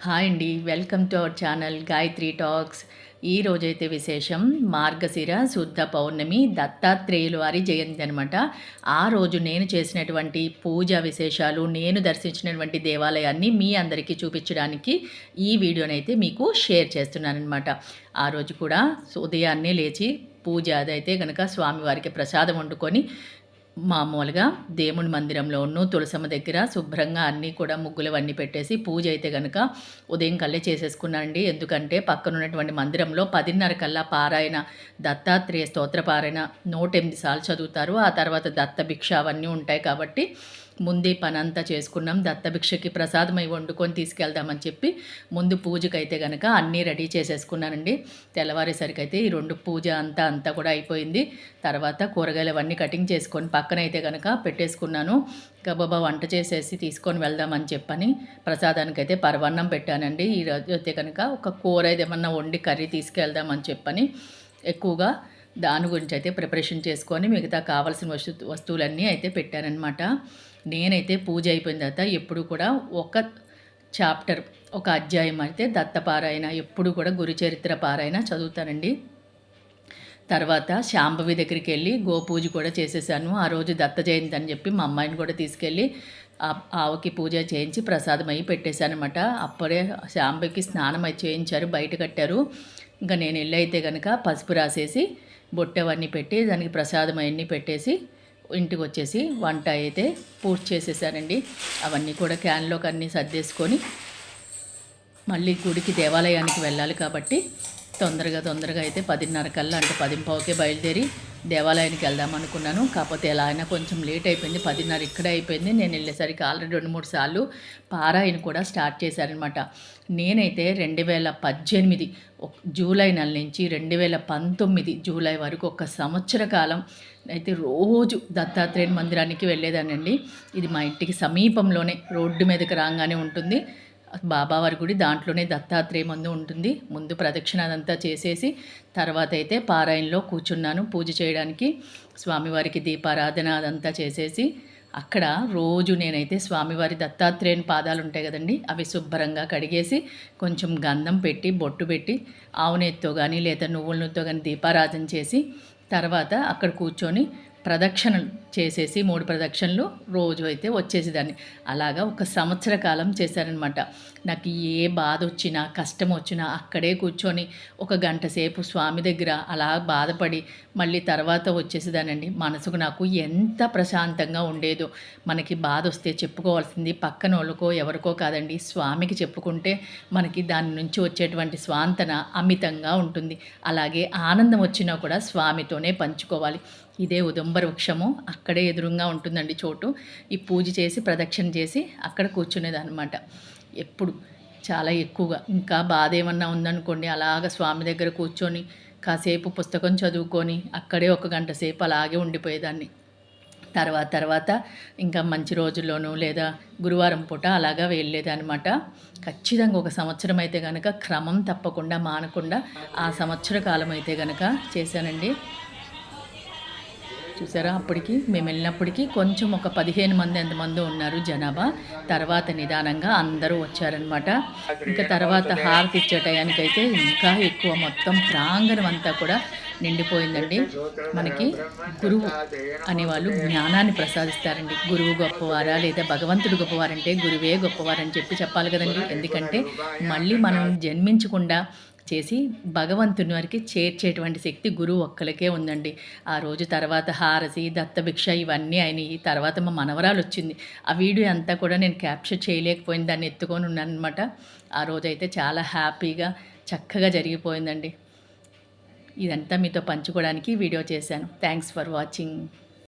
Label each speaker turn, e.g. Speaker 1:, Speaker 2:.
Speaker 1: Hi అండి. Welcome to our channel Gayatri talks. ఈ రోజైతే విశేషం మార్గశిర శుద్ధ పౌర్ణమి దత్తాత్రేయులు వారి జయంతి అనమాట ఆ రోజు నేను చేసినటువంటి పూజ విశేషాలు నేను దర్శించినటువంటి దేవాలయాన్ని మీ అందరికీ చూపించడానికి ఈ వీడియోనైతే మీకు షేర్ చేస్తున్నానమాట ఆ రోజు కూడా ఉదయాన్నే లేచి పూజ అదైతే కనుక స్వామివారికి ప్రసాదం వండుకొని మామూలుగా దేవుని మందిరంలోనూ తులసమ్మ దగ్గర శుభ్రంగా అన్నీ కూడా ముగ్గులవన్నీ పెట్టేసి పూజ అయితే కనుక ఉదయం కల్లే చేసేసుకున్నానండి ఎందుకంటే పక్కన ఉన్నటువంటి మందిరంలో పదిన్నర కల్లా పారాయణ దత్తాత్రేయ స్తోత్ర పారాయణ నూట ఎనిమిది సార్లు చదువుతారు. ఆ తర్వాత దత్త భిక్ష అవన్నీ ఉంటాయి కాబట్టి ముందే పని అంతా చేసుకున్నాం. దత్తభిక్షకి ప్రసాదం అవి వండుకొని తీసుకెళ్దామని చెప్పి ముందు పూజకి అయితే కనుక అన్నీ రెడీ చేసేసుకున్నానండి. తెల్లవారేసరికి అయితే ఈ రెండు పూజ అంతా అంతా కూడా అయిపోయింది. తర్వాత కూరగాయలు అవన్నీ కటింగ్ చేసుకొని పక్కన అయితే కనుక పెట్టేసుకున్నాను గబాబా వంట చేసేసి తీసుకొని వెళ్దామని చెప్పని ప్రసాదానికి అయితే పరవన్నం పెట్టానండి ఈరోజు అయితే కనుక ఒక కూర ఏదేమన్నా వండి కర్రీ తీసుకెళ్దామని చెప్పని ఎక్కువగా దాని గురించి అయితే ప్రిపరేషన్ చేసుకొని మిగతా కావాల్సిన వస్తు వస్తువులన్నీ అయితే పెట్టానమాట నేనైతే పూజ అయిపోయిన తర్వాత ఎప్పుడు కూడా ఒక చాప్టర్ ఒక అధ్యాయం అయితే దత్తపారాయణ ఎప్పుడు కూడా గురుచరిత్ర పారాయణ చదువుతానండి. తర్వాత శాంభవి దగ్గరికి వెళ్ళి గోపూజ కూడా చేసేసాను. ఆ రోజు దత్త జయంతి అని చెప్పి మా అమ్మాయిని కూడా తీసుకెళ్ళి ఆవుకి పూజ చేయించి ప్రసాదం అయ్యి పెట్టేశానమాట అప్పుడే శాంబకి స్నానం అయి చేయించారు బయట కట్టారు. ఇంకా నేను వెళ్ళి అయితే కనుక పసుపు రాసేసి బొట్టెవన్నీ పెట్టి దానికి ప్రసాదం అవన్నీ పెట్టేసి ఇంటికి వచ్చేసి వంట అయితే పూర్తి చేసేసానండి. అవన్నీ కూడా క్యాన్లోకి అన్నీ సర్దేసుకొని మళ్ళీ గుడికి దేవాలయానికి వెళ్ళాలి కాబట్టి తొందరగా తొందరగా అయితే పదిన్నర కల్లా అంటే పదింపావుకే బయలుదేరి దేవాలయానికి వెళ్దాం అనుకున్నాను. కాకపోతే ఎలా అయినా కొంచెం లేట్ అయిపోయింది పదిన్నర ఇక్కడే అయిపోయింది. నేను వెళ్ళేసరికి ఆల్రెడీ రెండు మూడు సార్లు పారాయణ కూడా స్టార్ట్ చేశారనమాట. నేనైతే రెండు వేల పద్దెనిమిది జూలై నెల నుంచి రెండు వేల పంతొమ్మిది జూలై వరకు ఒక సంవత్సర కాలం అయితే రోజు దత్తాత్రేయ మందిరానికి వెళ్ళేదానండి ఇది మా ఇంటికి సమీపంలోనే రోడ్డు మీదకి రాగానే ఉంటుంది. బాబావారి గుడి దాంట్లోనే దత్తాత్రేయ మందు ఉంటుంది. ముందు ప్రదక్షిణ అదంతా చేసేసి తర్వాత అయితే పారాయణలో కూర్చున్నాను. పూజ చేయడానికి స్వామివారికి దీపారాధన అదంతా చేసేసి అక్కడ రోజు నేనైతే స్వామివారి దత్తాత్రేయుని పాదాలు ఉంటాయి కదండి అవి శుభ్రంగా కడిగేసి కొంచెం గంధం పెట్టి బొట్టు పెట్టి ఆవునేత్తో కానీ లేదా నువ్వుల నూనెతో కానీ దీపారాధన చేసి తర్వాత అక్కడ కూర్చొని ప్రదక్షిణలు చేసేసి మూడు ప్రదక్షిణలు రోజు అయితే వచ్చేసేదాన్ని. అలాగా ఒక సంవత్సర కాలం చేశారనమాట నాకు ఏ బాధ వచ్చినా కష్టం వచ్చినా అక్కడే కూర్చొని ఒక గంట సేపు స్వామి దగ్గర అలా బాధపడి మళ్ళీ తర్వాత వచ్చేసేదానండి. మనసుకు నాకు ఎంత ప్రశాంతంగా ఉండేదో. మనకి బాధ వస్తే చెప్పుకోవాల్సింది పక్కన వాళ్ళకో ఎవరికో కాదండి. స్వామికి చెప్పుకుంటే మనకి దాని నుంచి వచ్చేటువంటి స్వాంతన అమితంగా ఉంటుంది. అలాగే ఆనందం వచ్చినా కూడా స్వామితోనే పంచుకోవాలి. ఇదే ఉదంబర వృక్షము అక్కడే ఎదురుగా ఉంటుందండి చోటు. ఈ పూజ చేసి ప్రదక్షిణ చేసి అక్కడ కూర్చునేదన్నమాట. ఎప్పుడు చాలా ఎక్కువగా. ఇంకా బాధ ఏమన్నా ఉందనుకోండి అలాగ స్వామి దగ్గర కూర్చొని కాసేపు పుస్తకం చదువుకొని అక్కడే ఒక గంట సేపు అలాగే ఉండిపోయేదాన్ని. తర్వాత తర్వాత ఇంకా మంచి రోజుల్లోనూ లేదా గురువారం పూట అలాగా వెళ్ళేదనమాట ఖచ్చితంగా ఒక సంవత్సరం అయితే కనుక క్రమం తప్పకుండా మానకుండా ఆ సంవత్సర కాలం అయితే కనుక చేశానండి. చూసారా? అప్పటికి మేము వెళ్ళినప్పటికీ కొంచెం ఒక పదిహేను మంది ఎంతమంది ఉన్నారు జనాభా. తర్వాత నిదానంగా అందరూ వచ్చారనమాట ఇంకా తర్వాత హారతి ఇచ్చే టయానికి అయితే ఇంకా ఎక్కువ మొత్తం ప్రాంగణం అంతా కూడా నిండిపోయిందండి. మనకి గురువు అనేవాళ్ళు జ్ఞానాన్ని ప్రసాదిస్తారండి. గురువు గొప్పవారా లేదా భగవంతుడు గొప్పవారంటే గురువే గొప్పవారని చెప్పి చెప్పాలి కదండి. ఎందుకంటే మళ్ళీ మనం జన్మించకుండా చేసి భగవంతుని వారికి చేర్చేటువంటి శక్తి గురువు ఒక్కలకే ఉందండి. ఆ రోజు తర్వాత హారసి దత్తభిక్ష ఇవన్నీ అయినాయి తర్వాత మా మనవరాలు వచ్చింది. ఆ వీడియో అంతా కూడా నేను క్యాప్చర్ చేయలేకపోయింది. దాన్ని ఎత్తుకొని ఉన్నాను అనమాట ఆ రోజైతే చాలా హ్యాపీగా చక్కగా జరిగిపోయిందండి. ఇదంతా మీతో పంచుకోవడానికి వీడియో చేశాను. Thanks for watching